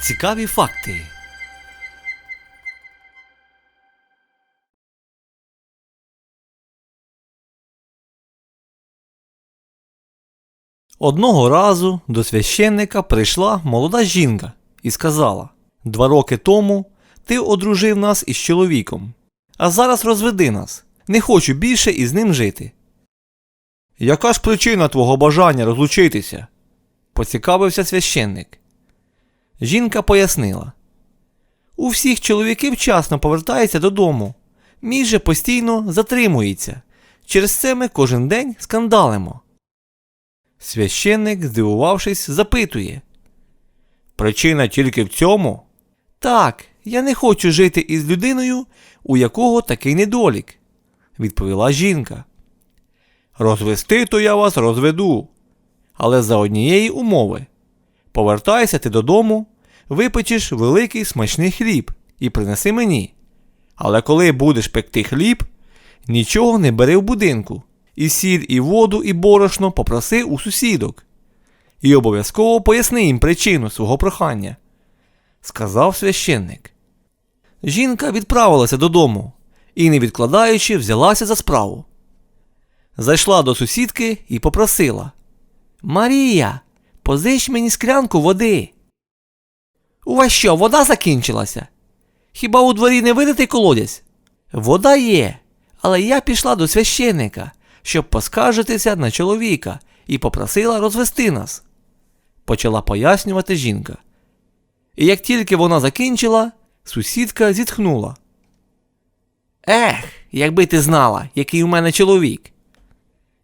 Цікаві факти. Одного разу до священника прийшла молода жінка і сказала: Два роки тому ти одружив нас із чоловіком, а зараз розведи нас. Не хочу більше із ним жити. Яка ж причина твого бажання розлучитися? поцікавився священник. Жінка пояснила. У всіх чоловіки вчасно повертаються додому. Мій же постійно затримується. Через це ми кожен день скандалимо. Священник, здивувавшись, запитує. Причина тільки в цьому? Так, я не хочу жити із людиною, у якого такий недолік, відповіла жінка. Розвести то я вас розведу, але за однієї умови. Повертайся ти додому, випечеш великий смачний хліб і принеси мені. Але коли будеш пекти хліб, нічого не бери в будинку, і сіль, і воду, і борошно попроси у сусідок. І обов'язково поясни їм причину свого прохання, сказав священник. Жінка відправилася додому і, не відкладаючи, взялася за справу. Зайшла до сусідки і попросила Марія, позич мені склянку води. У вас що, вода закінчилася? Хіба у дворі не видатий колодязь? Вода є, але я пішла до священника, щоб поскаржитися на чоловіка і попросила розвести нас, почала пояснювати жінка. І як тільки вона закінчила, сусідка зітхнула. Ех, якби ти знала, який у мене чоловік.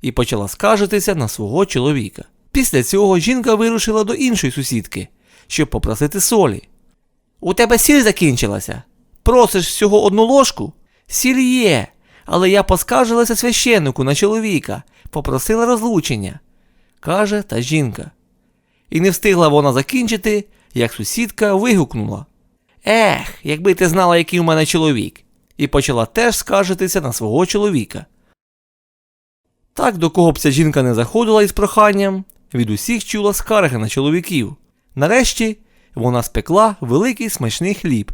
І почала скаржитися на свого чоловіка. Після цього жінка вирушила до іншої сусідки, щоб попросити солі. У тебе сіль закінчилася. Просиш всього одну ложку? Сіль є, але я поскаржилася священнику на чоловіка, попросила розлучення, каже та жінка. І не встигла вона закінчити, як сусідка вигукнула. Ех, якби ти знала, який у мене чоловік, і почала теж скаржитися на свого чоловіка. Так, до кого б ця жінка не заходила із проханням, від усіх чула скарги на чоловіків. Нарешті вона спекла великий смачний хліб,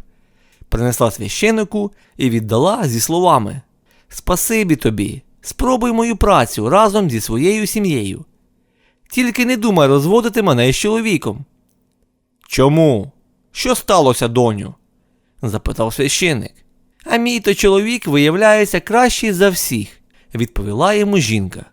принесла священику і віддала зі словами Спасибі тобі, спробуй мою працю разом зі своєю сім'єю. Тільки не думай розводити мене із чоловіком. Чому? Що сталося, доню? запитав священик. А мій то чоловік виявляється кращий за всіх, відповіла йому жінка.